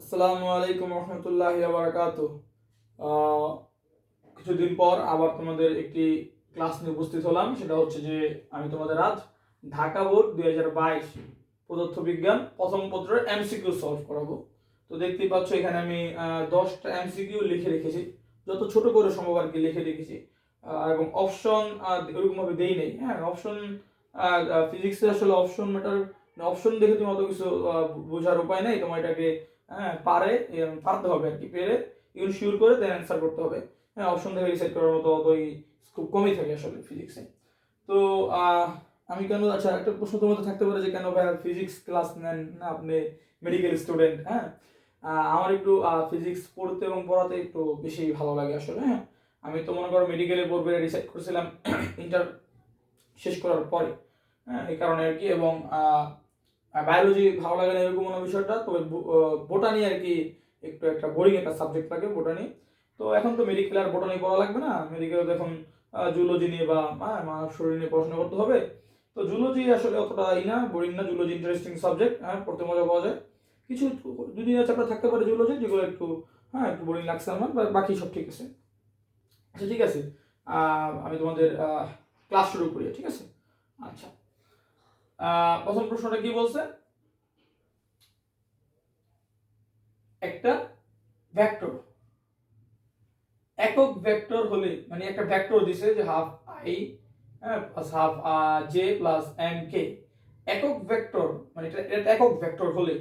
আসসালামু আলাইকুম রহমতুল্লাহ বারাকাত কিছুদিন পর আবার তোমাদের একটি ক্লাস নিয়ে উপস্থিত হলাম। সেটা হচ্ছে যে আমি তোমাদের আজ ঢাকা বোর্ড দুই হাজার বাইশ পদার্থ বিজ্ঞান প্রথম পত্রের এমসিকিউ সলভ করাবো। তো দেখতেই পাচ্ছ, এখানে আমি দশটা এমসিকিউ লিখে রেখেছি। যত ছোট করে সম্ভব আর কি লিখে রেখেছি। এবং অপশন এরকমভাবে দেই নেই। হ্যাঁ অপশন ফিজিক্সে আসলে অপশন ম্যাটার অপশন দেখে তুমি অত কিছু বোঝার উপায় নেই। তোমার এটাকে হ্যাঁ পারে পারতে হবে আর কি। পেরে এগুলো শিওর করে দেন অ্যান্সার করতে হবে। হ্যাঁ অপশন থেকে রিসাইড করার মতো অতই খুব কমই থাকে আসলে ফিজিক্সে তো আমি কেন আচ্ছা একটা প্রশ্ন তোমার মধ্যে থাকতে পারে যে কেন ভাই ফিজিক্স ক্লাস নেন না আপনি মেডিকেল স্টুডেন্ট হ্যাঁ? আমার একটু ফিজিক্স পড়তে এবং পড়াতে একটু বেশি ভালো লাগে আসলে হ্যাঁ? আমি তো মনে করো মেডিকেলে পড়বে ডিসাইড করেছিলাম ইন্টার শেষ করার পরে হ্যাঁ এই কারণে আর কি এবং বায়োলজি ভালো লাগে না এরকম কোনো বিষয়টা, তবে বোটানি আর কি একটু একটা বোরিং একটা সাবজেক্ট লাগে বোটানি তো এখন তো মেডিকেল আর বোটানি পড়া লাগবে না। মেডিকেলে তো এখন জুলজি নিয়ে বা মানব শরীর নিয়ে পড়াশোনা করতে হবে। তো জুলজি আসলে অতটা ই না বোরিং না জুলজি ইন্টারেস্টিং সাবজেক্ট হ্যাঁ পড়তে মজা পাওয়া যায়। কিছু দুই দিনের চ্যাপ্টার থাকতে পারে জুলজি যেগুলো একটু হ্যাঁ একটু বোরিং লাগছে আমার বাকি সব ঠিক আছে। আচ্ছা ঠিক আছে। আমি তোমাদের ক্লাস শুরু করি, ঠিক আছে? আচ্ছা। প্রথম প্রশ্নটা কি বলছে? একটা ভেক্টর একক ভেক্টর হলে মানে একটা ভেক্টর দিছে যে half I plus half J plus M K একক ভেক্টর মানে এটা একক ভেক্টর হলে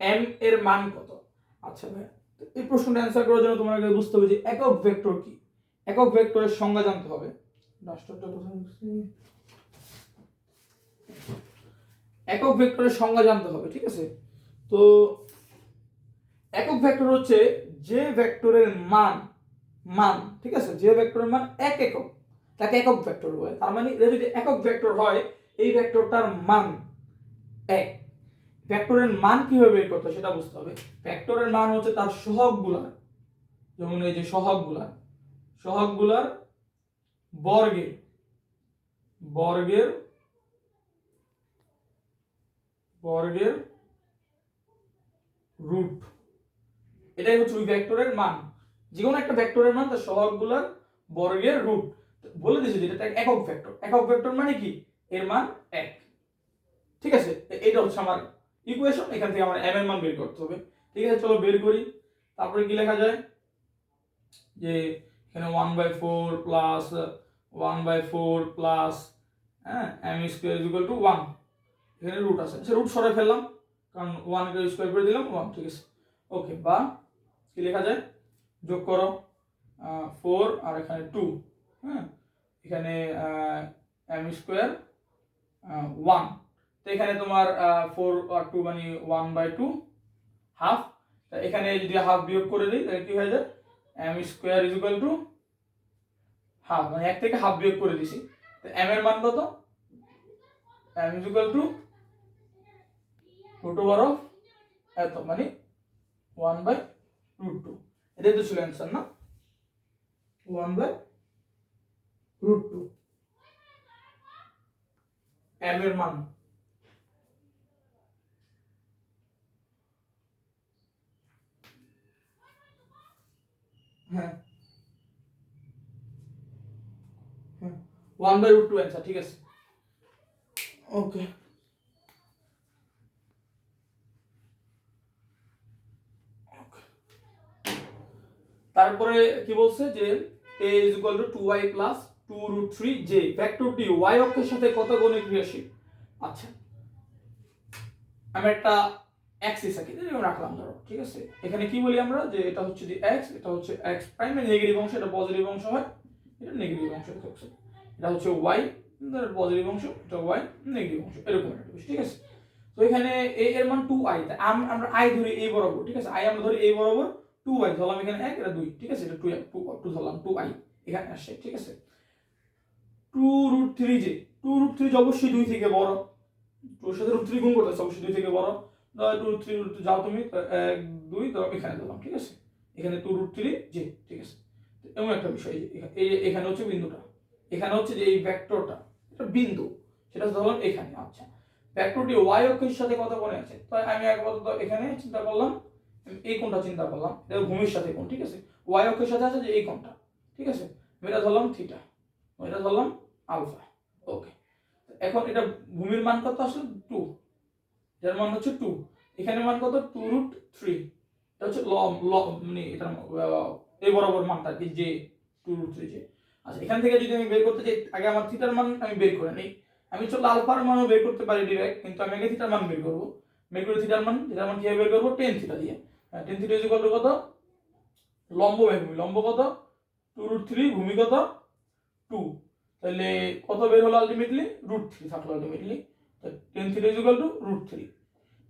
এম এর মান কত? আচ্ছা ভাই এই প্রশ্নটা অ্যান্সার করার জন্য তোমাকে বুঝতে হবে যে একক ভেক্টর কি? একক ভেক্টরের সংজ্ঞা জানতে হবে। লিখছি? একক ভেক্টরের সংজ্ঞা জানতে হবে, ঠিক আছে? তো একক ভেক্টর হচ্ছে যে ভেক্টরের মান মান, ঠিক আছে? যে ভেক্টরের মান এক একক, তাকে একক ভেক্টর বলে। তার মানে এটা যদি একক ভেক্টর হয়, এই ভেক্টরটার মান এক। ভেক্টরের মান কীভাবে বের করতে সেটা বুঝতে হবে। ভেক্টরের মান হচ্ছে তার সহগগুলার, যেমন এই যে সহগগুলার সহগগুলার বর্গের বর্গের বর্গের রুট। এটাই হচ্ছে ওই ভেক্টরের মান। যে কোনো একটা ভেক্টরের মান, তার সহগগুলোর বর্গের রুট। বলে দিয়েছি যে এটা একক ভেক্টর একক ভেক্টর মানে কি? এর মান এক। ঠিক আছে? এটা হচ্ছে আমার ইকুয়েশন এখান থেকে আমার এম এর মান বের করতে হবে। ঠিক আছে? চলো বের করি। তারপরে কি লেখা যায়? যে এখানে one by four plus one by four plus হ্যাঁ M square equal to one এখানে রুট আছে। আচ্ছা রুট সরে ফেললাম, কারণ ওয়ানকে স্কোয়ার করে দিলাম ওয়ান ঠিক আছে। ওকে বা কি লেখা যায়? যোগ করো ফোর আর এখানে টু হ্যাঁ? এখানে এম স্কোয়ার ওয়ান তো এখানে তোমার ফোর আর টু মানে ওয়ান বাই টু হাফ তা এখানে যদি হাফ বিয়োগ করে দিই, তাহলে কি হয়ে যায়? M square is equal to half মানে এক থেকে হাফ বিয়োগ করে দিছি। তো এম এর মান কত? M is equal to root over of এত মানে ওয়ান বাই রুট টু এটাই তো ছিল অ্যান্সার না? One by root two M এর মান। হ্যাঁ। One by root two answer ঠিক আছে। ওকে তারপরে কি বলছে যে এ a is equal to 2y plus 2 root 3 j ভেক্টরটি y অক্ষের সাথে কত গুণে ক্রিয়াশীল? আচ্ছা আমি একটা অ্যাক্সিস আঁকি রাখলাম, ধরো, ঠিক আছে? এখানে কি বলি আমরা? যে এটা হচ্ছে যে x, এটা হচ্ছে x প্রাইম নেগেটিভ অংশ, এটা পজিটিভ অংশ হয়, এটা নেগেটিভ অংশ হচ্ছে এটা হচ্ছে y পজিটিভ অংশ, এটা y নেগেটিভ অংশ, এরকম একটা ঠিক আছে? তো এখানে a এর মান 2i তা আম- আমরা i ধরি এই বরাবর, ঠিক আছে? I আমরা ধরি এই বরাবর টু আই ধরলাম এখানে এক এটা দুই ঠিক আছে? এটা টু টু টু ধরলাম টু আই এখানে আসছে ঠিক আছে? টু রুট থ্রি যে টু রুট থ্রি অবশ্যই দুই থেকে বড়। টুর সাথে রুট থ্রি গুণ করতে হবে, অবশ্যই দুই থেকে বড়। টু রুট থ্রি রুট যাও তুমি এক দুই তো এখানে ধরলাম ঠিক আছে? এখানে টু রুট থ্রি যে ঠিক আছে? এমন একটা বিষয় এই এখানে হচ্ছে বিন্দুটা। এখানে হচ্ছে যে এই ভেক্টরটা এটা বিন্দু সেটা ধরলাম এখানে আচ্ছা। ভেক্টরটি ওয়াই অক্ষের সাথে কত কোণে আছে? তো আমি একবার এখানে চিন্তা করলাম এই কোণটা চিন্তা করলাম এটা ভূমির সাথে কোণ, ঠিক আছে? ওয়াই অক্ষের সাথে আছে যে এই কোণটা, ঠিক আছে? এটা ধরলাম থিটা এটা ধরলাম আলফা ওকে এখন এটা ভূমির মান কত আসলে? টু এটার মান হচ্ছে টু এখানে মান কত? টু রুট থ্রি এটা হচ্ছে লম লম মানে এটার এই বরাবর মানটা কি যে টু রুট থ্রি যে আচ্ছা এখান থেকে যদি আমি বের করতে চাই আগে আমার থিটার মান আমি বের করে নিই। আমি চলো আলফার মানও বের করতে পারি ডিরেক্ট কিন্তু আমি আগে থিটার মান বের করব। বের করে থিটার মান থিটার মান কীভাবে বের করব? টেন থিটা দিয়ে। টেন থিটা ইজ কত কত? লম্ব ভূমি লম্ব কত? টু রুট থ্রি ভূমি কত? টু তাহলে কত বের হলো আলটিমেটলি রুট থ্রি থাকল ultimately tan theta is to root three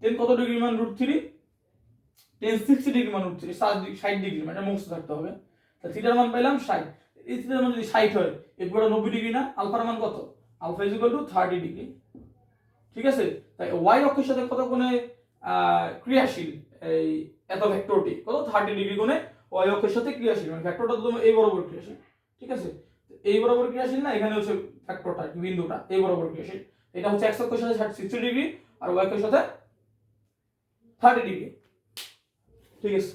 tan কত ডিগ্রি মান root three tan sixty degree মান রুট থ্রি ষাট ডিগ্রি মানে মুখস্থ থাকতে হবে। তা থিটার মান পাইলাম ষাট। এই থিটার মান যদি ষাট হয়, এরপর নব্বই ডিগ্রি না আলফার মান কত? Alpha is to thirty degree ঠিক আছে? তাই ওয়াই অক্ষের সাথে কত কোণে ক্রিয়াশীল? এই এত ভেক্টরটি কত? থার্টি ডিগ্রি কোণে ওয়াই অক্ষের সাথে ক্রিয়াশীল মানে ভেক্টরটা তো এই বরাবর ক্রিয়াশীল, ঠিক আছে? এই বরাবর ক্রিয়াশীল না? এখানে হচ্ছে ফ্যাক্টরটা বিন্দুটা, এই বরাবর ক্রিয়াশীল। এটা হচ্ছে এক্স অক্ষের সাথে সিক্সটি ডিগ্রি আর ওয়াই অক্ষের সাথে থার্টি ডিগ্রি ঠিক আছে?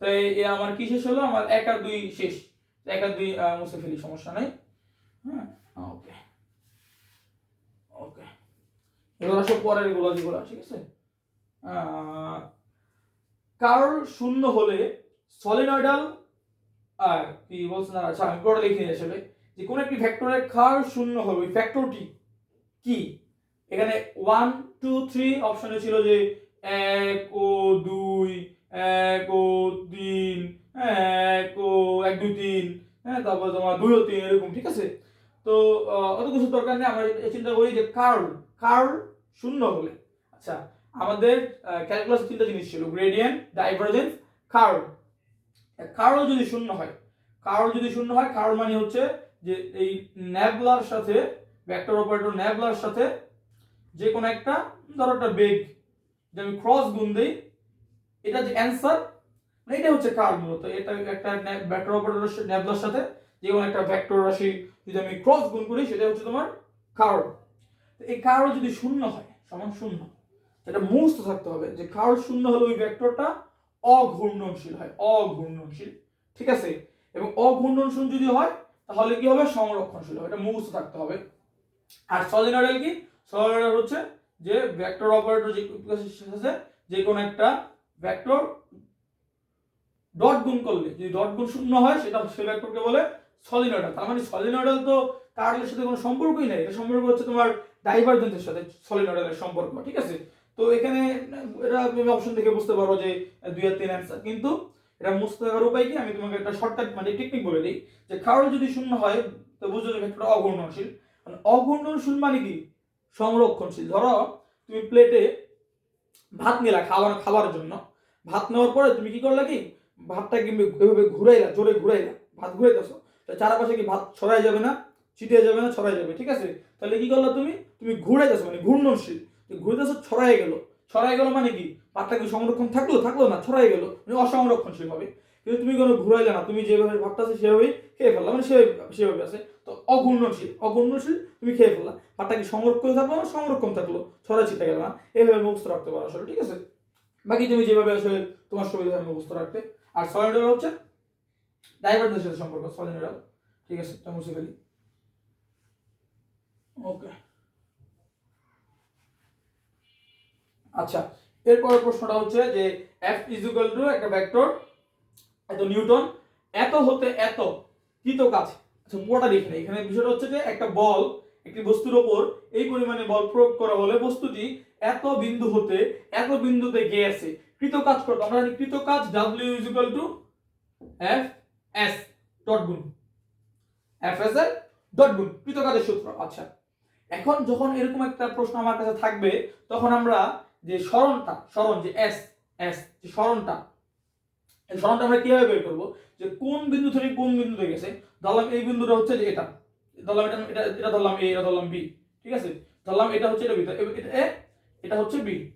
তাই এ আমার কি শেষ হলো? আমার এক আর দুই শেষ। এক আর দুই মুছে ফেলি, সমস্যা নাই। হ্যাঁ? ওকে ওকে এগুলো সব পরের এগুলো যেগুলো ঠিক আছে? কার্ল শূন্য হলে সলিনয়েডাল আর কি বলছে না আচ্ছা আমি পরে লিখে আসলে, যে কোন একটি ভেক্টরের কার্ল শূন্য হবে, ওই ভেক্টরটি কি? এখানে ওয়ান টু থ্রি অপশনে ছিল যে এক ও দুই, এক ও তিন, এক ও এক, দুই, তিন হ্যাঁ তারপর তোমার দুই ও তিন, এরকম, ঠিক আছে? তো অত কিছু দরকার নেই, আমরা চিন্তা করি যে কার্ল কার্ল শূন্য হলে। আচ্ছা আমাদের ক্যালকুলাস তিনটা জিনিস ছিল গ্রেডিয়েন্ট ডাইভারজেন্স কার্ল কার্ল যদি শূন্য হয় কার্ল যদি শূন্য হয় কার্ল মানে হচ্ছে যে এই ন্যাবলার সাথে ভেক্টর অপারেটর ন্যাবলার সাথে যে কোনো একটা, ধরো একটা বেগ যে আমি ক্রস গুণ দেই, এটা যে অ্যান্সার মানে এটা হচ্ছে কার্ল মূলত। এটা একটা ভেক্টর অপারেটর ন্যাবলার সাথে যে কোনো একটা ভেক্টর রাশি যদি আমি ক্রস গুণ করি সেটা হচ্ছে তোমার কার্ল এই কার্ল যদি শূন্য হয়, সমান শূন্য এটা মুস্ত থাকতে হবে যে কার্ল শূন্য হলে ওই ভেক্টরটা অঘূর্ণনশীল হয়, অঘূর্ণনশীল, ঠিক আছে? এবং অঘূর্ণনশীল যদি হয়, তাহলে কি হবে? সংরক্ষণশীল হবে, এটা মুস্ত থাকতে হবে। আর সলিনয়েডাল কি? সলিনয়েডাল হচ্ছে যে ভেক্টর অপারেটর যে সাথে যে কোনো একটা ভেক্টর ডট গুণ করলে, যদি ডট গুণ শূন্য হয়, সেটা সেই ভেক্টরকে বলে সলিনয়েডাল। তার মানে সলিনয়েডাল তো কার্লের সাথে কোনো সম্পর্কই নেই, এটা সম্পর্ক হচ্ছে তোমার ডাইভারজেন্সের সাথে সলিনয়েডালের সম্পর্ক, ঠিক আছে? তো এখানে এটা তুমি অপশন দেখে বুঝতে পারো যে দুই আর তিন অ্যান্সার কিন্তু এটা মুছতে থাকার উপায় কি? আমি তোমাকে একটা শর্টকাট মানে টেকনিক বলে দিই যে কার্ল যদি শূন্য হয়, তো বুঝো যে ভেক্টরটা অঘূর্ণনশীল মানে অঘূর্ণনশীল মানে কি? সংরক্ষণশীল। ধরো তুমি প্লেটে ভাত নিলা খাবার খাবার জন্য। ভাত নেওয়ার পরে তুমি কি করলা কি? ভাতটা কি এভাবে ঘুরাইলা, জোরে ঘুরাইলা। ভাত ঘুরাইতেছো, তো চারপাশে কি ভাত ছড়াই যাবে না? ছিটিয়ে যাবে না ছড়াই যাবে, ঠিক আছে? তাহলে কি করলা তুমি? তুমি ঘুরাইতেছো মানে ঘূর্ণনশীল। তো ঘুরতেছো ছড়াই গেল। ছড়াই গেল মানে কি? ভাতটা কি সংরক্ষণ থাকল? থাকল না, ছড়াই গেল। মানে অসংরক্ষণশীল হবে। কিন্তু তুমি কোনো ঘুরাইলে না, তুমি যেভাবে ভাতটা আছে সেভাবেই খেয়ে ফেললা। মানে সেভাবে সেভাবে আছে। তো অঘূর্ণশীল অঘূর্ণশীল তুমি খেয়ে ফেললা। ভাতটা কি সংরক্ষণ থাকল না, সংরক্ষণ থাকল। ছড়াই ছিটে গেল না। এইভাবে মুখস্থ রাখতে পারো আসলে, ঠিক আছে? বাকি তুমি যেভাবে আসলে তোমার সুবিধা হয় মুখস্থ রাখতে। আর সলিনয়েডাল হচ্ছে ডাইভারজেন্সের সাথে সম্পর্ক, সলিনয়েডাল। ঠিক আছে, এটা মুছে ফেলি। ওকে। আচ্ছা এরপরের প্রশ্নটা হচ্ছে যে এফ ইজ ইকুয়াল টু একটা ভেক্টর এত নিউটন, এত হতে এত কৃত কাজ? আচ্ছা পুরোটা দেখে নেই। এখানে বিষয়টা হচ্ছে যে একটা বল, একটি বস্তুর ওপর এই পরিমাণে বল প্রয়োগ করা হলে বস্তুটি এত বিন্দু হতে, এত বিন্দুতে গিয়ে গিয়েছে কৃত কাজ করতো আমরা জানি কৃত কাজ W equal to F S dot গুণ। এফ এস এর ডট গুণ কৃত কাজের সূত্র। আচ্ছা এখন যখন এরকম একটা প্রশ্ন আমার কাছে থাকবে, তখন আমরা যে স্মরণটা, স্মরণ, যে এস এস যে স্মরণটা। এই স্মরণটা আমরা কীভাবে বের করব? যে কোন বিন্দু থেকে কোন বিন্দুতে গেছে? ধরলাম এই বিন্দুটা হচ্ছে যে এটা। ধরলাম এটা এটা এটা ধরলাম এ এটা ধরলাম বি ঠিক আছে? ধরলাম এটা হচ্ছে এটা বি এটা এ এটা হচ্ছে বি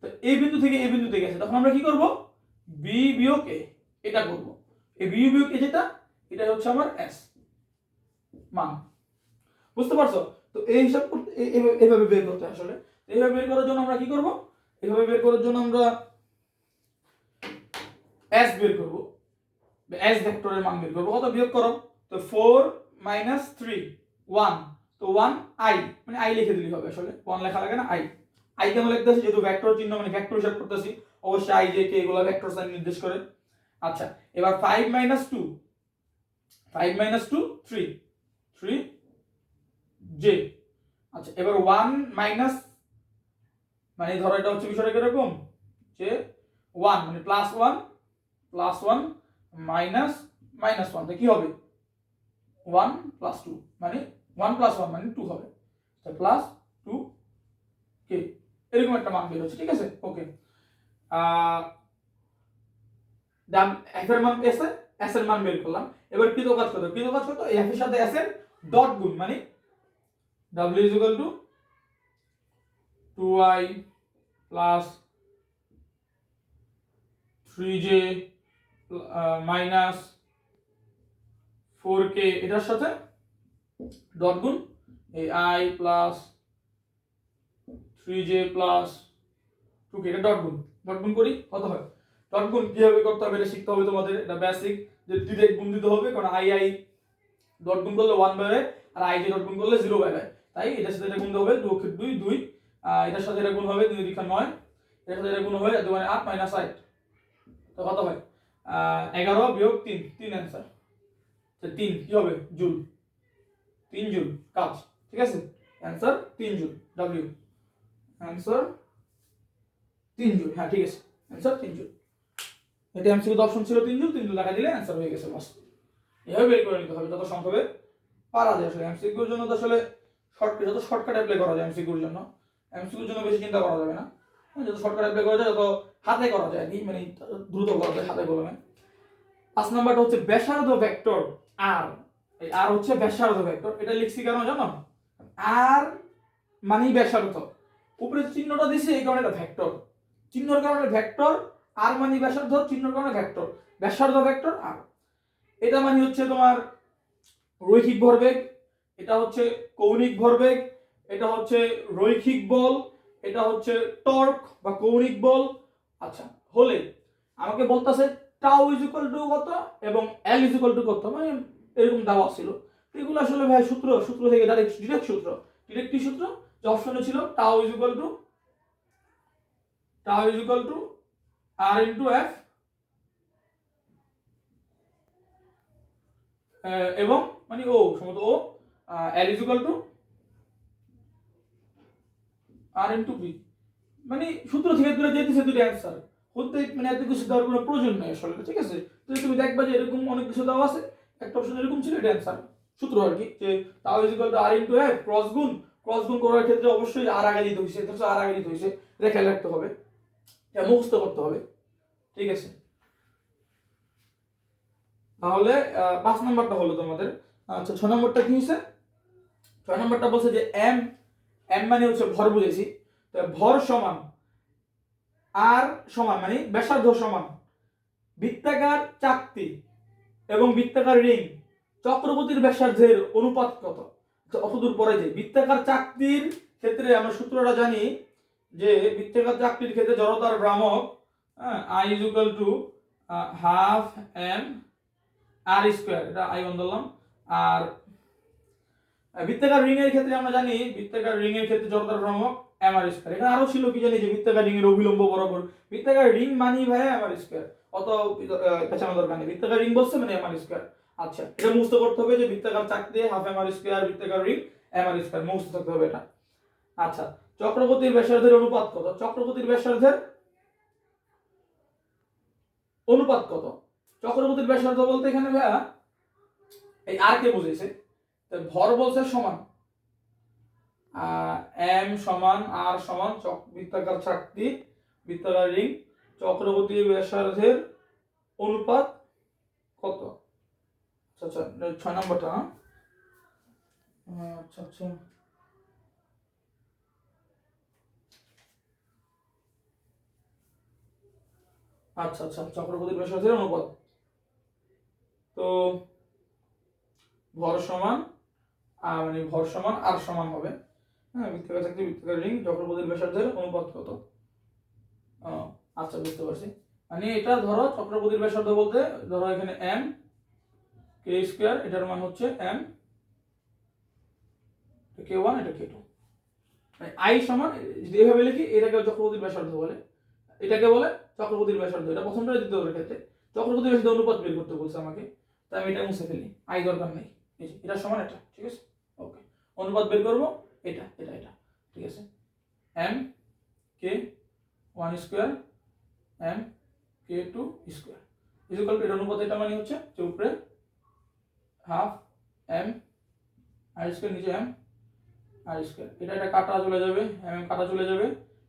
তো এই বিন্দু থেকে এই বিন্দুতে গেছে, তখন আমরা কি করব? বি বিয়োগ এ এটা করব। এই বি বিয়োগ এ যেটা এটা হচ্ছে আমার এস মান। বুঝতে পারছ? তো এই হিসাব করতে এভাবে- বের করতে আসলে। এইভাবে বের করার জন্য আমরা কি করব? এইভাবে বের করার জন্য আমরা এস বের করব। এস ভেক্টরের মান বের করব। কত বিয়োগ করো? তো ফোর মাইনাস থ্রি ওয়ান তো ওয়ান আই মানে আই লিখে দিলেই হবে আসলে। ওয়ান লেখা লাগে না আই আই কেন লিখতেছি? যেহেতু ভেক্টর চিহ্ন মানে ভেক্টর হিসাব করতেছি, অবশ্যই আই যে কে এগুলো ভেক্টর সাইন নির্দেশ করে। আচ্ছা এবার five minus two five minus two three three J আচ্ছা এবার ওয়ান মাইনাস মানে ধরো এটা হচ্ছে বিষয়টা কীরকম? যে ওয়ান মানে plus one plus one minus minus one কি হবে? ওয়ান প্লাস টু মানে ওয়ান প্লাস ওয়ান মানে টু হবে। প্লাস টু কে এরকম একটা মান বের হচ্ছে ঠিক আছে? ওকে দাম এফ মান এস এস এর মান বের করলাম। এবার কৃত কাজ করতে কৃত কাজ করতে এফ এর সাথে এস এর ডট গুণ মানে W is equal to two I plus three J minus four K এটার সাথে ডট গুণ এই I plus three J plus two K এটা ডট গুণ। ডট গুণ করি কত হয়? ডট গুণ কীভাবে করতে হবে এটা শিখতে হবে তোমাদের এটা বেসিক যে ডিরেক্ট গুণ দিতে হবে কারণ আই আই ডট গুণ করলে ওয়ান বাইরে আর আই জে ডট গুণ করলে জিরো বাইরে তাই এটার সাথে এটা গুণ হবে দু দুই দুই আহ, এটার সাথে এটা গুণ হবে দুই দীক্ষা নয়। এটার সাথে এটা গুণ হবে দু মানে আট মাইনাস আট তো কত হয়? এগারো বিয়োগ তিন তিন অ্যান্সার তো তিন, কি হবে? জুল। তিন জুল, কাজ। ঠিক আছে? অ্যান্সার তিন জুল ডাব্লিউ অ্যান্সার তিন জুল হ্যাঁ ঠিক আছে। অ্যান্সার তিন জুল। এটা এমসিকিউ অপশন ছিল তিন জুল তিন জুল দেখা দিলে অ্যান্সার হয়ে গেছে, বাস। এভাবে বের করে নিতে হবে, যত সংক্ষেপে পারা যায়। আসলে এমসিকিউর জন্য তো আসলে শর্টকাট যত শর্টকাট অ্যাপ্লাই করা যায় এমসিকিউর জন্য। এমসিকিউর জন্য বেশি চিন্তা করা যাবে না। হ্যাঁ, যত শর্টকাট অ্যাপ্লাই করা যায় তত হাতে করা যায় কি মানে দ্রুত করা যায় হাতে কলমে। পাঁচ নাম্বারটা হচ্ছে ব্যাসার্ধ ভেক্টর আর এই আর হচ্ছে ব্যাসার্ধ ভেক্টর এটা লিখছি কেন জানো? আর মানেই ব্যাসার্ধ। উপরে চিহ্নটা দিছে এই কারণে এটা ভেক্টর চিহ্নর কারণে ভেক্টর আর মানে ব্যাসার্ধ চিহ্নর কারণে ভেক্টর ব্যাসার্ধ ভেক্টর আর এটা মানে হচ্ছে তোমার রৈখিক ভরবেগ এটা হচ্ছে কৌণিক ভরবেগ এটা হচ্ছে রৈখিক বল, এটা হচ্ছে টর্ক বা কৌণিক বল। আচ্ছা হলে আমাকে বলতেছে টাউ ইজ ইকুয়াল টু কত এবং এল ইজ ইকুয়াল টু কত মানে এরকম দেওয়া ছিল। এগুলো আসলে ভাই সূত্র সূত্র থেকে ডাইরেক্ট ডিরেক্ট সূত্র। ডিরেক্ট কি সূত্র? যে অপশনে ছিল tau is equal to tau is equal to R into F এবং মানে ও, সম্ভবত ও L is equal to R into B. মানে সূত্র থেকে দূরে যেতেছে দুটো অ্যান্সার হতে মানে এত কিছু দেওয়ার কোনো প্রয়োজন নেই আসলে, ঠিক আছে? তো তুমি দেখবা যে এরকম অনেক কিছু দেওয়া আছে, একটা অপশন এরকম ছিল, এটা অ্যান্সার সূত্র আর কি, যে tau is equal to R into F cross গুণ ক্রস গুণ করার ক্ষেত্রে অবশ্যই আর আগে দিতে হয়েছে এটা আর আগে দিতে হয়েছে এটা রাখতে হবে, এটা মুখস্থ করতে হবে, ঠিক আছে? তাহলে পাঁচ নম্বরটা হলো তোমাদের আচ্ছা ছয় নম্বরটা কি হয়েছে ছয় নম্বরটা বলছে যে এম এম মানে হচ্ছে ভর বুঝেছি ভর সমান আর সমান মানে ব্যাসার্ধ সমান বৃত্তাকার চাকতি এবং বৃত্তাকার রিং চক্রবর্তীর ব্যাসার্ধের অনুপাত কত? অতদূর পরে যে বৃত্তাকার চাকতির ক্ষেত্রে আমরা সূত্রটা জানি যে বৃত্তাকার চাকতির ক্ষেত্রে জড়তার ভ্রামক I is equal to half M R square এটা আই ধরলাম আর বৃত্তাকার রিং এর ক্ষেত্রে আমরা জানি বৃত্তাকার রিং এর ক্ষেত্রে জড়তার ভ্রামক এম আর স্কোয়ার। এখানে আরও ছিল কি জানি যে বৃত্তাকার রিং এর অবিলম্ব বরাবর। বৃত্তাকার রিং মানি ভাই এম আর স্কোয়ার। অত পেছানো দরকার নেই। বৃত্তাকার রিং বলছে মানে এম আর স্কোয়ার। আচ্ছা এটা মুখস্থ করতে হবে যে বৃত্তাকার চাক দিয়ে হাফ এম আর স্কোয়ার বৃত্তাকার রিং, এম আর স্কোয়ার মুখস্থ থাকতে হবে এটা। আচ্ছা চক্রবর্তীর ব্যাসার্ধের অনুপাত কত? চক্রবর্তীর ব্যাসার্ধের অনুপাত কত? চক্রবর্তীর ব্যাসার্ধ বলতে এখানে ভাইয়া, এই আর কে বুঝেছে ভর বলছে সমান। এম সমান আর সমান চক, বৃত্তাকার চাকতি বৃত্তাকার রিং, চক্রবর্তী ব্যাসার্ধের অনুপাত কত? আচ্ছা আচ্ছা ছয় নম্বরটা না আচ্ছা আচ্ছা। আচ্ছা আচ্ছা চক্রবর্তী ব্যাসার্ধের অনুপাত। তো, ভর সমান মানে ভর সমান, আর সমান হবে। হ্যাঁ বৃত্তাকার চাকতি বৃত্তাকার রিং চক্রবর্তীর ব্যাসার্ধের অনুপাত কত? আচ্ছা বুঝতে পারছি। মানে এটা ধরো চক্রপতির ব্যাসার্ধ বলতে, ধরো এখানে এম কে স্কোয়ার এটার মান হচ্ছে এম কে ওয়ান এটা কে টু আই সমান, যদি এভাবে লিখি এটাকে চক্রবর্তীর ব্যাসার্ধ বলে। এটাকে বলে চক্রবর্তীর ব্যাসার্ধ। এটা প্রথমটা দ্বিতীয় ক্ষেত্রে চক্রবর্তীর ব্যাসার্ধ অনুপাত বের করতে বলছে আমাকে। তাই আমি এটা মুছে ফেলি। আই দরকার নেই। এটা সমান এটা, ঠিক আছে? অনুপাত বের করব। এটা এটা এটা। ঠিক আছে? M K one square M K two square is equal এর অনুপাত এটা মানে হচ্ছে যে উপরে হাফ এম আর স্কোয়ার নিচে এম আর স্কোয়ার এটা এটা কাটা চলে যাবে এম এম কাটা চলে যাবে।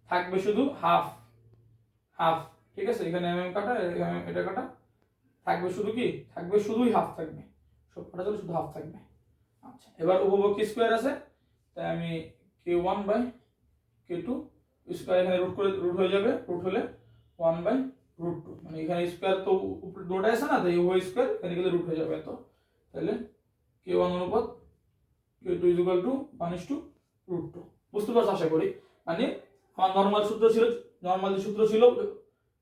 থাকবে শুধু হাফ হাফ ঠিক আছে? এখানে এম এম কাটা এটা কাটা। থাকবে শুধু কি? থাকবে শুধুই হাফ থাকবে। সব কাটা চলে শুধু হাফ থাকবে। আচ্ছা। এবার উপভোগ স্কোয়ার আছে? তাই আমি K one by K two square এখানে রুট করে রুট হয়ে যাবে। রুট হলে ওয়ান বাই রুট টু মানে এখানে স্কোয়ার তো উপরে দুটো আছে না, তাই উভয় স্কোয়ার এখানে গেলে রুট হয়ে যাবে তো তাহলে কে ওয়ান অনুপাত K two is equal to is two root two বুঝতে পারছ আশা করি? মানে আমার নর্মাল সূত্র ছিল নর্মাল যে সূত্র ছিল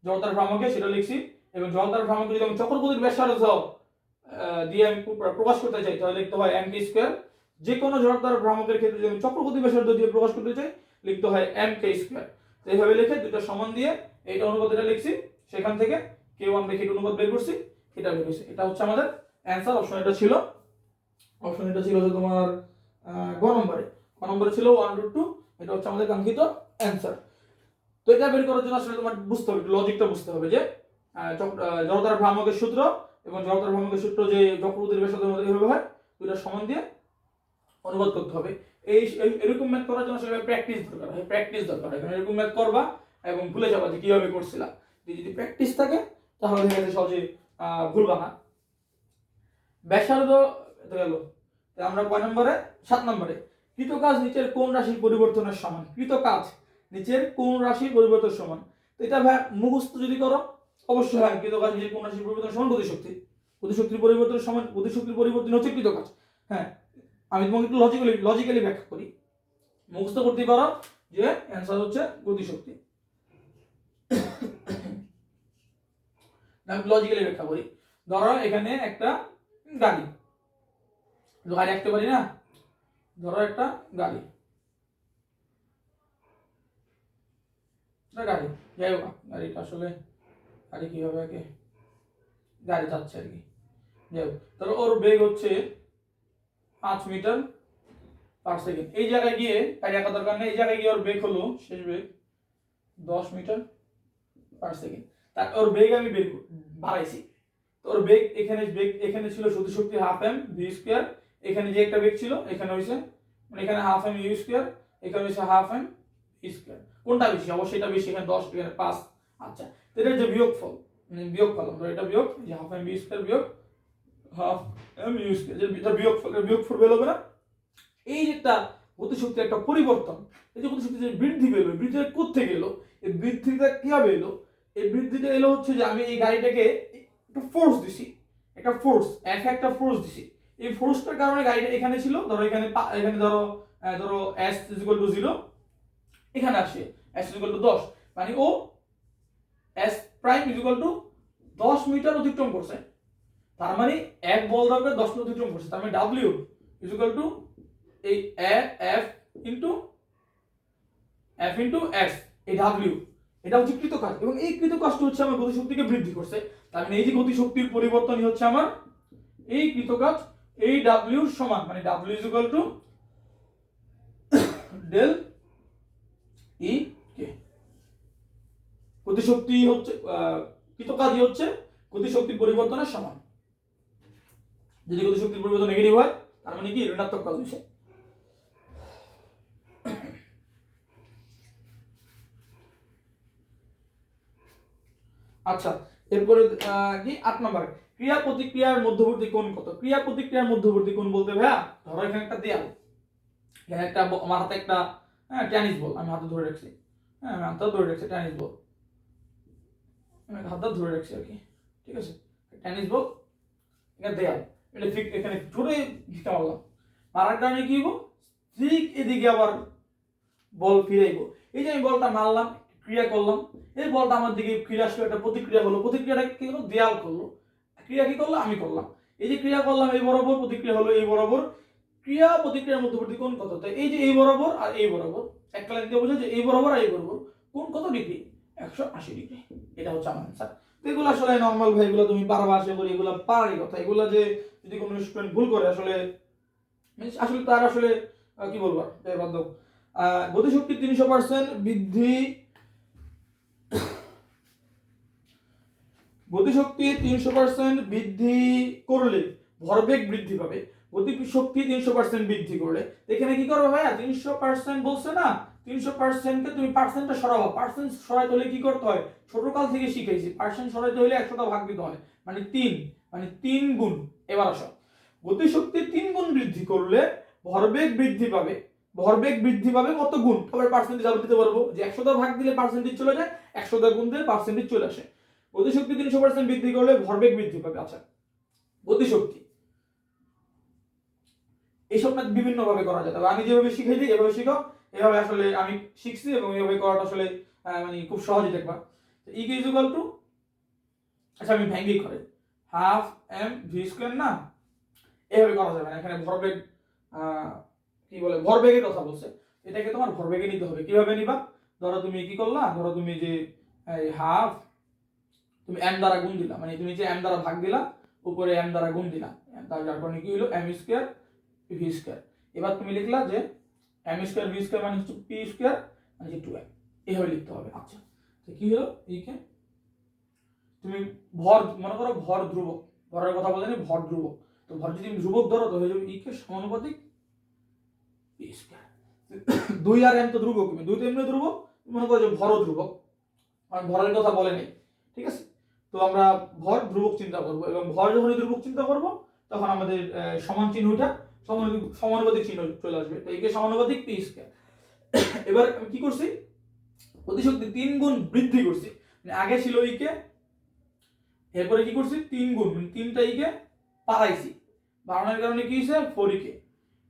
জড়তার ভ্রামকে সেটা লিখছি, এবং জড়তার ভ্রামকে যদি আমি চক্রপতির ব্যাসার্ধ দিয়ে আমি প্রকাশ করতে চাই, তাহলে লিখতে হয় এম কে স্কোয়ার যে কোনো জড়তার ভ্রামকের ক্ষেত্রে যদি আমি চক্রপতি ব্যাসার্ধ দিয়ে প্রকাশ করতে চাই, লিখতে হয় এম কে স্কোয়ার তো এইভাবে লিখে দুটো সমান দিয়ে এইটা অনুপাত এটা লিখছি, সেখান থেকে কে ওয়ান রেখে অনুপাত বের করছি এটা বের হয়েছে এটা হচ্ছে আমাদের অ্যান্সার অপশন এটা ছিল। অপশন এটা ছিল হচ্ছে তোমার গ নম্বরে। গ নম্বরে ছিল ওয়ান রুট টু এটা হচ্ছে আমাদের কাঙ্ক্ষিত অ্যান্সার তো এটা বের করার জন্য আসলে তোমার বুঝতে হবে লজিকটা বুঝতে হবে যে জড়তার ভ্রামকের সূত্র এবং জড়তার ভ্রামকের সূত্র যে চক্রবর্তীর ব্যাসার্ধের মধ্যে এইভাবে হয়, দুইটা সমান দিয়ে অনুবাদ করতে হবে। এই এরকম ম্যাথ করার জন্য আসলে প্র্যাকটিস দরকার। হয় প্র্যাকটিস দরকার। হয় এরকম ম্যাথ করবা এবং ভুলে যাবা যে কীভাবে করছিলা। যদি প্র্যাকটিস থাকে, তাহলে যাচ্ছে সহজে ভুলবা না। ব্যাসার্ধ গেল। আমরা কয় নম্বরে? সাত নম্বরে। কৃতকাজ নিচের কোন রাশির পরিবর্তনের সমান? কৃতকাজ নিচের কোন রাশির পরিবর্তন সমান? এটা ভাই মুখস্থ যদি করো অবশ্যই হয়, কৃতকাজ নিচের কোন রাশির পরিবর্তন সমান গতিশক্তি গতিশক্তির পরিবর্তন সমান গতিশক্তির পরিবর্তন হচ্ছে কৃতকাজ। হ্যাঁ আমি তোমাকে একটু লজিক্যালি লজিক্যালি ব্যাখ্যা করি। মুখস্থ করতে পারো যে অ্যান্সার হচ্ছে গতিশক্তি আমি লজিক্যালি ব্যাখ্যা করি। ধরো এখানে একটা গাড়ি। গাড়ি আঁকতে পারি না? ধরো একটা গাড়ি। গাড়ি। যাই হোক, গাড়িটা আসলে গাড়ি কীভাবে আগে? গাড়ি যাচ্ছে আর কি। যাই ধরো ওর বেগ হচ্ছে পাঁচ মিটার পার সেকেন্ড এই জায়গায় গিয়ে গাড়ি একা দরকার নেই, এই জায়গায় গিয়ে ওর বেগ হলো, শেষ বেগ, দশ মিটার পার সেকেন্ড তার ওর বেগ আমি বের বাড়াইছি। তো ওর বেগ এখানে বেগ এখানে ছিল শুধু শক্তি হাফ এম ভি স্কোয়ার এখানে যে একটা বেগ ছিল, এখানে হয়েছে মানে এখানে হাফ এম ইউ স্কোয়ার এখানে হয়েছে হাফ এম স্কোয়ার কোনটা বেশি? অবশ্যই এটা বেশি, এখানে দশ, এখানে পাঁচ আচ্ছা। এটা যে বিয়োগ ফল মানে বিয়োগ ফল আমরা এটা বিয়োগ যে হাফ এম স্কোয়ার বিয়োগ হাফ এম ইউ যে এটা বিয়োগ ফল বিয়োগ ফল বেরোবে না। এই যে একটা গতিশক্তির একটা পরিবর্তন, এই যে গতিশক্তি যে বৃদ্ধি পেল বৃদ্ধিটা কোথেকে এলো? এই বৃদ্ধিটা কীভাবে এলো? এই বৃদ্ধিটা এলো হচ্ছে যে আমি এই গাড়িটাকে একটা ফোর্স দিছি, একটা ফোর্স এক একটা ফোর্স দিছি। এই ফোর্সটার কারণে গাড়িটা এখানে ছিল, ধরো এখানে এখানে ধরো ধরো S is equal to zero এখানে আসে এস ইজ ইকুয়াল টু দশ মানে ও এস প্রাইম ইকুয়াল টু দশ মিটার অতিক্রম করছে। তার মানে এক বল দরকার দশ মিটার অতিক্রম করছে। তার মানে ডাব্লিউ ইকুয়াল টু এই F into F into S এই ডাব্লিউ এটা হচ্ছে কৃতকাজ এবং এই কৃতকাজটা হচ্ছে আমার গতিশক্তিকে বৃদ্ধি করছে। তার মানে এই যে গতিশক্তির পরিবর্তনই হচ্ছে আমার এই কৃতকাজ, এই ডাব্লিউর সমান মানে W is equal to del E গতিশক্তি হচ্ছে কৃতকাজই হচ্ছে গতিশক্তির পরিবর্তনের সমান। যদি গতিশক্তির পরিবর্তন নেগেটিভ হয়, তার মানে কি? ঋণাত্মক কাজ হয়েছে। আচ্ছা এরপরে কি? আট নম্বর। ক্রিয়া প্রতিক্রিয়ার মধ্যবর্তী কোণ কত? ক্রিয়া প্রতিক্রিয়ার মধ্যবর্তী কোণ বলতে, ভাইয়া, ধরো এখানে একটা দেয়াল। এখানে একটা আমার হাতে একটা হ্যাঁ টেনিস বল আমি হাতে ধরে রাখছি। হ্যাঁ আমি হাতে ধরে রাখছি টেনিস বল আমি হাতে ধরে রাখছি আর কি। ঠিক আছে? টেনিস বল এখানে দেয়াল। এটা ঠিক এখানে জোরে দিতে পারলাম মারার কারণে কি হব ঠিক এদিকে আবার বল ফিরাইবো। এই যে আমি বলটা মারলাম, ক্রিয়া করলাম। এই বলটা আমার দিকে ক্রিয়া আসলো, একটা প্রতিক্রিয়া হলো। প্রতিক্রিয়াটা কি হলো? দেয়াল করল। ক্রিয়া কি করল আমি করলাম। এই যে ক্রিয়া করলাম, এই বরাবর প্রতিক্রিয়া হলো এই বরাবর। ক্রিয়া প্রতিক্রিয়ার মধ্যবর্তী কোণ কত তাই এই যে এই বরাবর আর এই বরাবর। একটা লাইন দিয়ে বোঝা যে এই বরাবর আর এই বরাবর। কোণ কত ডিগ্রি একশো আশি ডিগ্রি এটা হচ্ছে আমার অ্যান্সার তো এগুলো আসলে নর্মাল ভাই এগুলো তুমি পারবা আশা করি এগুলো পারারই কথা। এগুলো যে যদি কোনো স্টুডেন্ট ভুল করে আসলে আসলে তার আসলে কি বলব। আহ, গতিশক্তি তিনশো পার্সেন্ট বৃদ্ধি। গতিশক্তি তিনশো পার্সেন্ট বৃদ্ধি করলে ভরবেগ বৃদ্ধি পাবে। গতি শক্তি তিনশো পার্সেন্ট বৃদ্ধি করলে। এখানে কি করবে ভাইয়া? তিনশো পার্সেন্ট বলছে না? তিনশো পার্সেন্টকে তুমি পার্সেন্টটা সরাবো পার্সেন্ট সরাইতে হলে কি করতে হয়? ছোট কাল থেকে শিখেছি পার্সেন্ট সরাইতে হলে একশোটা ভাগ দিতে হয়। মানে তিন মানে তিন গুণ। এবার আসো। গতিশক্তি তিন গুণ বৃদ্ধি করলে ভরবেগ বৃদ্ধি পাবে। ভরবেগ বৃদ্ধি পাবে কত গুণ? আবার পার্সেন্টেজ আবার দিতে পারব। যে একশোটা ভাগ দিলে পার্সেন্টেজ চলে যায়, একশোটা গুণ দিলে পার্সেন্টেজ চলে আসে। গতিশক্তি তিনশো পার্সেন্ট বৃদ্ধি করলে ভরবেগ বৃদ্ধি পাবে। আচ্ছা। গতিশক্তি। এইসব না বিভিন্ন ভাবে করা যায়। তবে আমি যেভাবে শিখে দিই এভাবে শিখো, এভাবে আসলে আমি শিখছি এবং এভাবে করাটা আসলে মানে খুব সহজই দেখবা। ই কে ইকুয়াল টু আচ্ছা আমি ভেঙ্গি করে হাফ এম ভি স্কোয়ার না? এভাবে করা যাবে না। এখানে ভরবেগ কি বলে ভরবেগের কথা বলছে। এটাকে তোমার ভরবেগে নিতে হবে। কীভাবে নিবা? ধরো তুমি কি করলা? ধরো তুমি যে হাফ তুমি এম দ্বারা গুণ দিলা। মানে তুমি যে এম দ্বারা ভাগ দিলা, উপরে এম দ্বারা গুণ দিলা। তার কারণে কি হলো? এম স্কোয়ার ভি স্কোয়ার এবার তুমি লিখলা যে এম স্কোয়ার ভি স্কোয়ার মানে হচ্ছে পি স্কোয়ার মানে টু এম এইভাবে লিখতে হবে। আচ্ছা। তো কি হলো? এইকে তুমি ভর মনে করো ভর ধ্রুবক। ভরের কথা বলে ভর ধ্রুবক। তো ভর যদি তুমি ধ্রুবক ধরো তো হয়ে যাবে ইকে সমানুপাতিক পি স্কোয়ার দুই আর এম তো ধ্রুবক। দুই তো এমনি ধ্রুবক মনে করো যে ভর ধ্রুবক। কারণ ভরের কথা বলে নেই ঠিক আছে? তো আমরা ভর ধ্রুবক চিন্তা করব এবং ভর যখন ধ্রুবক চিন্তা করব তখন আমাদের সমান চিহ্নটা সমানুপাতিক চিহ্ন চলে আসবে। তো একে সমানুপাতিক পি স্কয়ার এবার আমি কি করছি? গতিশক্তি তিন গুণ বৃদ্ধি করছি। মানে আগে ছিল ইকে এরপরে কি করছি? তিন গুণ। মানে তিনটা ইকে পাড়াইছি বাড়ানোর কারণে কি হয়েছে? ফোর ইকে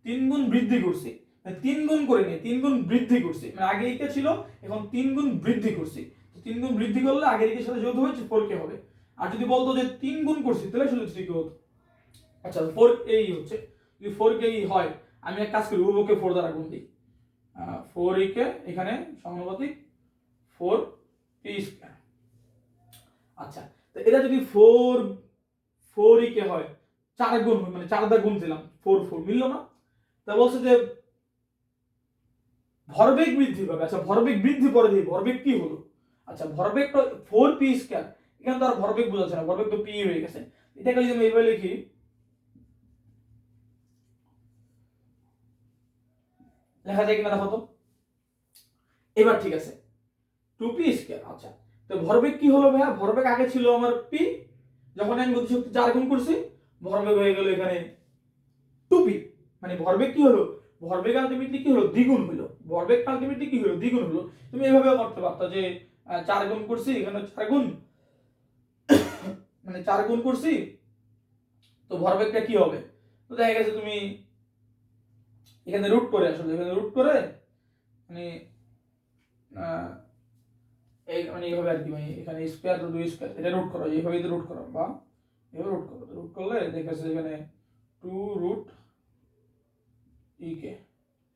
তিন গুণ বৃদ্ধি করছি। মানে তিন গুণ করে নিয়ে, তিন গুণ বৃদ্ধি করছি। মানে আগে ইকে ছিল, এখন তিন গুণ বৃদ্ধি করছি। তিন গুণ বৃদ্ধি করলে আগের ইকের সাথে যৌথ হয়েছে ফোর কে হবে। আর যদি বলতো যে তিন গুণ করছি, তাহলে শুধু থ্রি কে হতো। আচ্ছা ফোর এই হচ্ছে। যদি ফোর কে হয়, আমি এক কাজ করি উভকে ফোর দ্বারা গুণ দিই। ফোর ই কে এখানে সমানুপাতিক ফোর পি স্কয়ার আচ্ছা তো এটা যদি ফোর ফোর ই কে হয়, চার গুণ মানে চার দা গুণ দিলাম ফোর ফোর মিললো না? তা বলছে যে, ভরবেগ বৃদ্ধি পাবে। আচ্ছা ভরবেগ বৃদ্ধি পরে দিয়ে ভরবেগ কি হলো? আচ্ছা ভরবেগটা ফোর পি স্কয়ার এখানে তো আর ভরবেগ বোঝাচ্ছে না, ভরবেগ তো পি হয়ে গেছে। এটাকে যদি আমি এইভাবে লিখি লেখা যায় কিনা দেখো তো। এবার ঠিক আছে। টু পি স্কয়ার আচ্ছা। তো ভরবেগ কি হলো ভাইয়া? ভরবেগ আগে ছিল আমার পি যখন আমি গতিশক্তি চার গুণ করছি, ভরবেগ হয়ে গেল এখানে টু পি মানে ভরবেগ কি হলো? ভরবেগ আলটিমেটলি কি হলো? দ্বিগুণ হলো। ভরবেগ আলটিমেটলি কি হলো? দ্বিগুণ হলো। তুমি এইভাবে করতে পারতো যে চার গুণ করছি, এখানে চার গুণ। মানে চার গুণ করছি, তো ভরবেগটা কি হবে? তো দেখা গেছে তুমি এখানে রুট করে আসলে এখানে রুট করে মানে এই মানে এইভাবে আর কি মানে এখানে স্কোয়ার রুট দুই স্কোয়ার এটা রুট করো এইভাবে রুট করো, বা এভাবে রুট করো রুট করলে দেখেছে এখানে টু রুট ই কে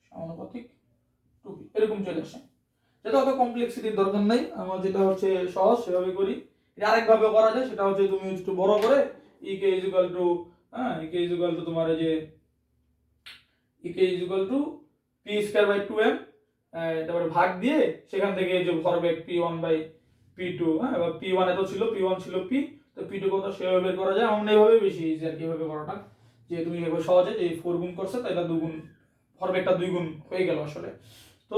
সমানুপাতিক টু এরকম চলে আসে। যেটা অত কমপ্লেক্সিটির দরকার নাই, আমার যেটা হচ্ছে সহজ সেভাবে করি। এটা আরেকভাবে করা যায়, সেটা হচ্ছে তুমি একটু বড় করে E K is equal to হ্যাঁ E K is equal to তোমার যে E K is equal to P square by two M তারপরে ভাগ দিয়ে সেখান থেকে যে ভরবেগ P one by P two হ্যাঁ? এবার পি ওয়ান এত ছিল পি ওয়ান ছিল পি তো পি টু কত সেভাবে বের করা যায়। আমরা এইভাবে বেশি ইজি আর কি এভাবে করাটা। যে তুমি এভাবে সহজে, যে ফোর গুণ করছে, তাই এটা দুগুণ ভরবেগটা দুই গুণ হয়ে গেল আসলে। তো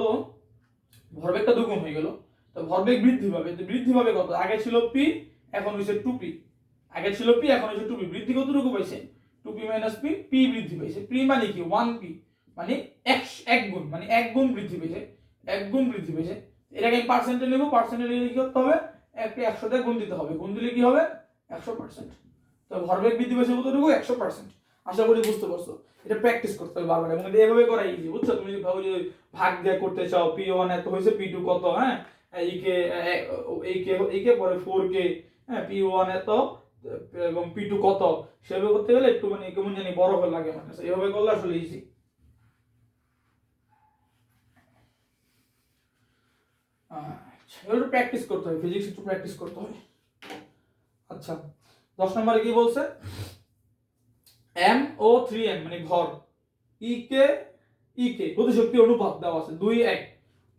ভরবেগটা দুগুণ হয়ে গেল। তো ভরবেগ বৃদ্ধি পাবে। তো বৃদ্ধি পাবে কত? আগে ছিল পি এখন হয়েছে টু পি আগে ছিল পি এখন হয়েছে টু পি বৃদ্ধি কতটুকু পাইছে? Two P minus P P বৃদ্ধি পাইছে। পি মানে কি? ওয়ান পি মানে এক এক গুণ মানে এক গুণ বৃদ্ধি পেয়েছে এক গুণ বৃদ্ধি পেয়েছে এটাকে আমি পার্সেন্টে নেব পার্সেন্টে নিলে কি করতে হবে? একটা একশোতে গুণ দিতে হবে। গুণ দিলে কি হবে? একশো পার্সেন্ট তো ভরবেগ বৃদ্ধি পেয়েছে কতটুকু? একশো পার্সেন্ট আশা করি বুঝতে পারছ। এটা প্র্যাকটিস করতে হবে বারবার। এবং এভাবে করা ইজি বুঝছ? তুমি যদি ভাবো যে ভাগ দিয়ে করতে চাও পি ওয়ান এত হয়েছে পি টু কত হ্যাঁ? ই কে এই কে এই কে পরে ফোর কে হ্যাঁ? পি ওয়ান এত এবং পি টু কত? সেভাবে করতে গেলে একটু মানে কেমন জানি বড় হয়ে লাগে আমার এভাবে করলে আসলে ইজি আচ্ছা এবার প্র্যাকটিস করতে হয় ফিজিক্স একটু প্র্যাকটিস করতে হয় আচ্ছা দশ নম্বরে কি বলছে? এম ও থ্রি এম মানে ভর ই কে ই কে গতিশক্তি অনুপাত দেওয়া আছে। দুই এক।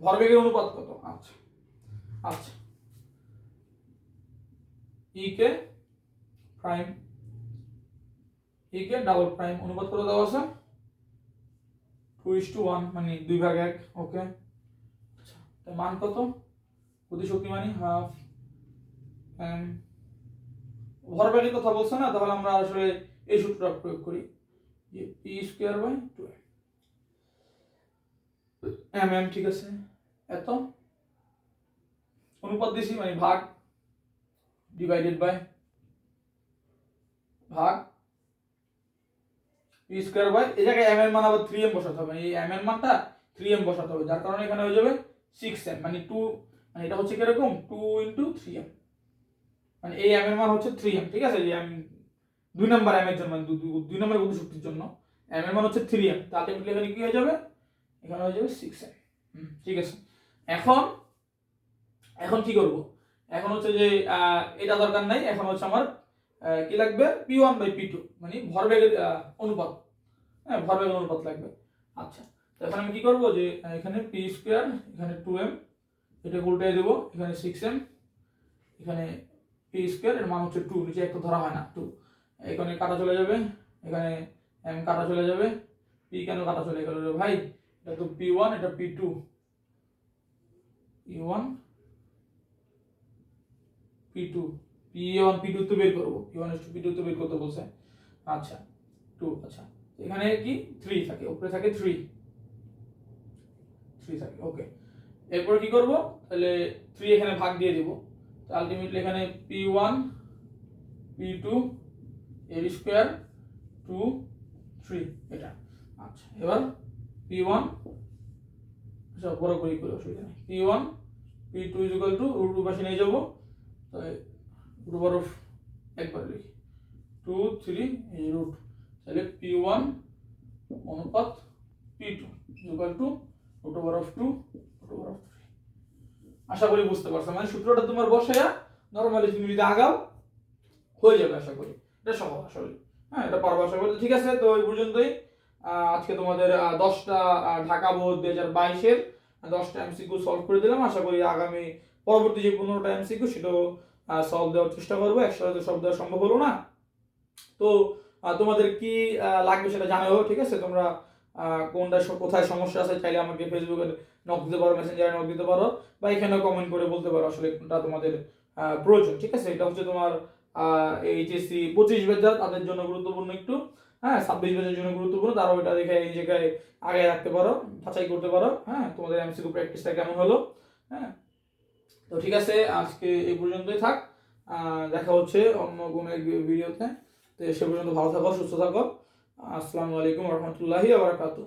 ভরবেগের অনুপাত কত? আচ্ছা আচ্ছা। E K prime E K double prime অনুপাত কত দেওয়া আছে। টু ইস টু ওয়ান মানে দুই ভাগ এক ওকে আচ্ছা মান কত? গতিশক্তি মানে হাফ এম ভরবেগের কথা বলছে না, তাহলে আমরা আসলে এই সূত্রটা প্রয়োগ করি। যে P square by two M M ঠিক আছে? এত। অনুপাত দিছি মানে ভাগ ডিভাইডেড বাই ভাগ পি স্কোয়ার বাই এই জায়গায় এম এর মান আবার থ্রি এম বসাতে হবে। এই এম এর মানটা থ্রি এম বসাতে হবে, যার কারণে এখানে হয়ে যাবে সিক্স এম মানে টু মানে এটা হচ্ছে কীরকম? টু ইন্টু থ্রি এম মানে এই এম এর মান হচ্ছে থ্রি এম ঠিক আছে? যে এম দুই নম্বর এম এর জন্য মানে দুই নম্বর গতি শক্তির জন্য। এম এর মান হচ্ছে থ্রি এম তাহলে এখানে কি হয়ে যাবে? এখানে হয়ে যাবে সিক্স এম ঠিক আছে? এখন এখন কি করব? এখন হচ্ছে যে এটা দরকার নাই, এখন হচ্ছে আমার কি লাগবে? P one by P two মানে ভরবেগের অনুপাত। হ্যাঁ ভরবেগের অনুপাত লাগবে। আচ্ছা তো এখন আমি কি করব যে এখানে পি স্কোয়ার এখানে টু এম এটা উল্টাই দেবো, এখানে সিক্স এম এখানে পি স্কোয়ার এর মান হচ্ছে টু নিচে একটা ধরা হয় না টু এখানে কাটা চলে যাবে, এখানে এম কাটা চলে যাবে পি কেন কাটা চলে গেল ভাই? এটা তো পি ওয়ান এটা P two P one P two P one P two তো বের করব। পি ওয়ান টু টু তো বের করতে বলছে। আচ্ছা টু আচ্ছা। এখানে কি? থ্রি থাকে, উপরে থাকে থ্রি থ্রি থাকে ওকে এরপর কি করব? তাহলে থ্রি এখানে ভাগ দিয়ে দিব। আলটিমেটলি এখানে পি ওয়ান পি টু এর স্কোয়ার টু থ্রি এটা। আচ্ছা এবার পি ওয়ান বড় করে করে অসুবিধা নেই P one P two is two root পাশে নিয়ে যাব। তাই রুট অফ একবার লিখি। টু থ্রি এই রুট তাহলে পি ওয়ান অনুপাত P two equal to root over of two root over of three আশা করি বুঝতে পারছ। মানে সূত্রটা তোমার বসায়া নর্মালি তুমি যদি আগাও, হয়ে যাবে আশা করি। এটা সহজ, আসলে। হ্যাঁ এটা পারব আশা করি। ঠিক আছে, তো ওই পর্যন্তই। আজকে তোমাদের দশটা ঢাকা বোর্ড দুই হাজার বাইশের দশটা এমসিকিউ সলভ করে দিলাম। আশা করি আগামী, পরবর্তী যে পনেরোটা এমসিকিউ সেটাও সলভ দেওয়ার চেষ্টা করব, একসাথে তো সব দেওয়া সম্ভব হলো না। তো তোমাদের কি লাগবে সেটা জানাও, ঠিক আছে? তোমরা কোনটা কোথায় সমস্যা আছে চাইলে আমাকে ফেসবুকে নক দিতে পারো মেসেঞ্জারে নক দিতে পারো, বা এখানে কমেন্ট করে বলতে পারো আসলে কোনটা তোমাদের প্রয়োজন, ঠিক আছে? এটা হচ্ছে তোমার এইচএসসি পঁচিশ বেজার তাদের জন্য গুরুত্বপূর্ণ একটু হ্যাঁ? ছাব্বিশ বেজের জন্য গুরুত্বপূর্ণ, তারাও এটা দেখে এই জায়গায় আগে রাখতে পারো বাছাই করতে পারো হ্যাঁ? তোমাদের এমসিকিউ প্র্যাকটিসটা কেমন হলো হ্যাঁ? তো ঠিক আছে, আজকে এই পর্যন্তই থাক। দেখা হচ্ছে অন্য কোনো এক ভিডিওতে তো সে পর্যন্ত ভালো থাকো, সুস্থ থাকো। আসসালামু আলাইকুম রহমতুল্লাহি আবরাকাতু